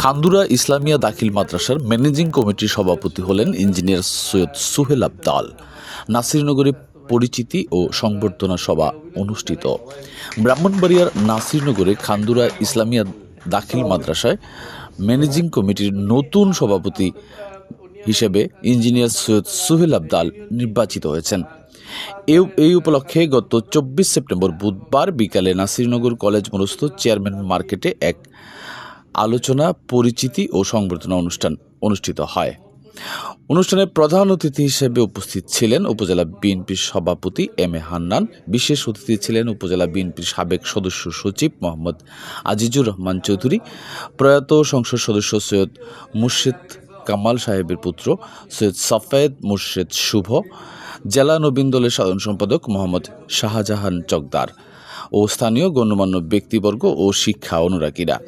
খান্দুরা ইসলামিয়া দাখিল মাদ্রাসার ম্যানেজিং কমিটির সভাপতি হলেন ইঞ্জিনিয়ার সৈয়দ সুহেল আবদাল। নাসিরনগরে পরিচিতি ও সংবর্ধনা সভা অনুষ্ঠিত। ব্রাহ্মণবাড়িয়ার নাসিরনগরে খান্দুরা ইসলামিয়া দাখিল মাদ্রাসায় ম্যানেজিং কমিটির নতুন সভাপতি হিসেবে ইঞ্জিনিয়ার সৈয়দ সুহেল আবদাল নির্বাচিত হয়েছেন। এই উপলক্ষে গত চব্বিশ সেপ্টেম্বর বুধবার বিকালে নাসিরনগর কলেজ মনস্থ চেয়ারম্যান মার্কেটে এক আলোচনা, পরিচিতি ও সংবর্ধনা অনুষ্ঠান অনুষ্ঠিত হয়। অনুষ্ঠানে প্রধান অতিথি হিসেবে উপস্থিত ছিলেন উপজেলা বিএনপির সভাপতি এম এ হান্নান, বিশেষ অতিথি ছিলেন উপজেলা বিএনপির সাবেক সদস্য সচিব মোহাম্মদ আজিজুর রহমান চৌধুরী, প্রয়াত সংসদ সদস্য সৈয়দ মুর্শেদ কামাল সাহেবের পুত্র সৈয়দ সাফেদ মুর্শেদ শুভ, জেলা নবীন দলের সাধারণ সম্পাদক মোহাম্মদ শাহজাহান চকদার ও স্থানীয় গণ্যমান্য ব্যক্তিবর্গ ও শিক্ষা অনুরাগীরা।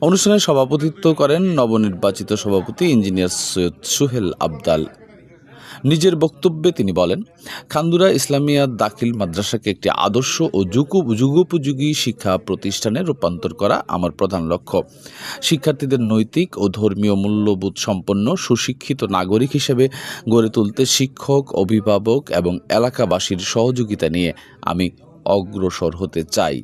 অনুষ্ঠানে সভাপতিত্ব করেন নবনির্বাচিত সভাপতি ইঞ্জিনিয়ার সৈয়দ সুহেল আবদাল। নিজের বক্তব্যে তিনি বলেন, খান্দুরা ইসলামিয়া দাখিল মাদ্রাসাকে একটি আদর্শ ও যুগ যুগোপযোগী শিক্ষা প্রতিষ্ঠানে রূপান্তর করা আমার প্রধান লক্ষ্য। শিক্ষার্থীদের নৈতিক ও ধর্মীয় মূল্যবোধ সম্পন্ন সুশিক্ষিত নাগরিক হিসেবে গড়ে তুলতে শিক্ষক, অভিভাবক এবং এলাকাবাসীর সহযোগিতা নিয়ে আমি অগ্রসর হতে চাই।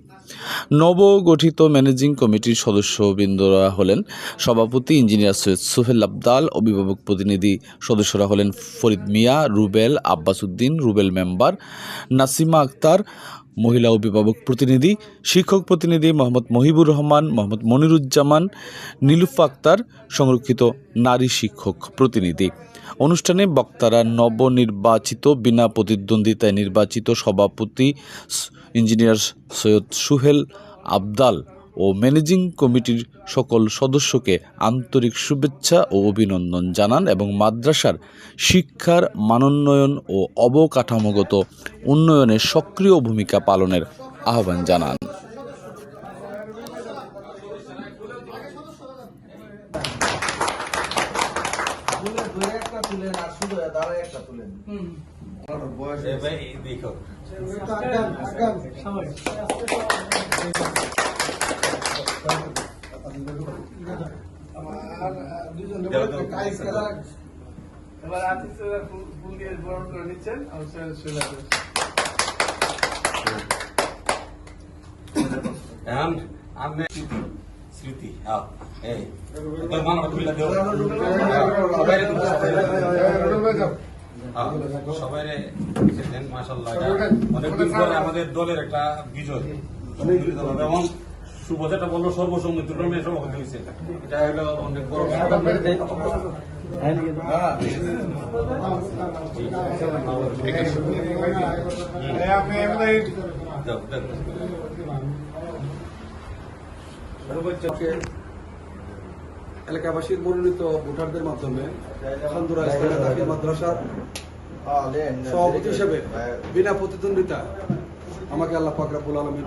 নবগঠিত ম্যানেজিং কমিটির সদস্যবৃন্দরা হলেন সভাপতি ইঞ্জিনিয়ার সৈয়দ সোহেল আবদাল, অভিভাবক প্রতিনিধি সদস্যরা হলেন ফরিদ মিয়া, রুবেল আব্বাস উদ্দিন রুবেল মেম্বার নাসিমা আক্তার মহিলা অভিভাবক প্রতিনিধি, শিক্ষক প্রতিনিধি মোহাম্মদ মহিবুর রহমান, মোহাম্মদ মনিরুজ্জামান, নীলুফ আক্তার, সংরক্ষিত নারী শিক্ষক প্রতিনিধি। অনুষ্ঠানে বক্তারা নবনির্বাচিত, বিনা প্রতিদ্বন্দ্বিতায় নির্বাচিত সভাপতি ইঞ্জিনিয়ার সৈয়দ সুহেল আবদাল ও ম্যানেজিং কমিটির সকল সদস্যকে আন্তরিক শুভেচ্ছা ও অভিনন্দন জানান এবং মাদ্রাসার শিক্ষার মানোন্নয়ন ও অবকাঠামোগত উন্নয়নে সক্রিয় ভূমিকা পালনের আহ্বান জানান। তুলে দুই একটা তুলেন আর শুধু দাঁড়ায় একটা তুলেন আমার বয়স হয়েছে। আর দুজন কাইস করা এবার আতিথ্যরা ফুল দিয়ে করে নিচ্ছেন স্মৃতি তুলে দেও সবাই মাশাআল্লাহ। অনেকদিন পরে আমাদের দলের একটা বিজয়। এবং শুভ যেটা বলল সর্বসম্মতি রমেশ সভাপতি হয়েছে। এটা হলো অনেক বড় দাও, দাও। এলাকাবাসীর মনোনীত ভোটারদের মাধ্যমে দাখিল মাদ্রাসার হ্যাঁ, সভাপতি হিসেবে। হ্যাঁ, বিনা প্রতিদ্বন্দ্বিতা আমাকে আল্লাহ পাক রাব্বুল আলমিন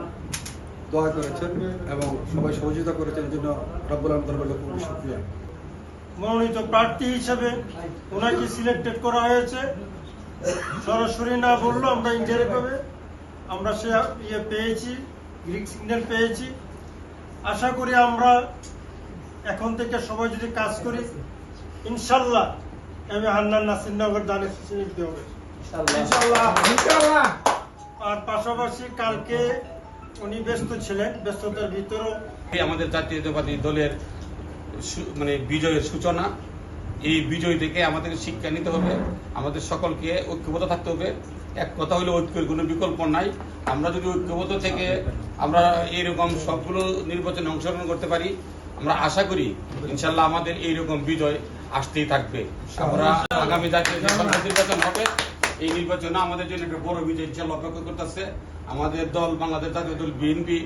দোয়া করেছেন এবং সবাই সহযোগিতা করেছেন জন্য রাব্বুল আলম দরবার লক্ষ কোটি শুক্রিয়া। মনোনীত প্রার্থী হিসেবে ওনাকে সিলেক্টেড করা হয়েছে। সরাসরি না বললেও আমরা ইন্ডিয়ারে পাবে আমরা সে ইয়ে পেয়েছি গ্রিক সিগন্যাল পেয়েছি। আশা করি আমরা এখন থেকে সবাই যদি কাজ করি ইনশাল্লাহ আমি হান্নান নাসিরনগর দানে সিলেক্ট হবে। আর পাশাপাশি কালকে উনি ব্যস্ত ছিলেন, ব্যস্ততার ভিতরেও আমাদের জাতীয়তাবাদী দলের মানে বিজয়ের সূচনা, এই বিজয় থেকে আমাদের শিক্ষা নিতে হবে, আমাদের সকলকে ঐক্যবদ্ধ থাকতে হবে। এক কথা হলো, ঐক্যের কোনো বিকল্প নাই। আমরা যদি ঐক্যবদ্ধ থেকে আমরা এইরকম সবগুলো নির্বাচনে অংশগ্রহণ করতে পারি, আমরা আশা করি ইনশাল্লাহ আমাদের এইরকম বিজয় আসতেই থাকবে। আমরা আগামী জাতীয় নির্বাচন হবে, এই নির্বাচনে আমাদের জন্য একটা বড় বিজয় ইনশাল্লাহ অপেক্ষা করতেছে। আমাদের দল বাংলাদেশ জাতীয় দল বিএনপি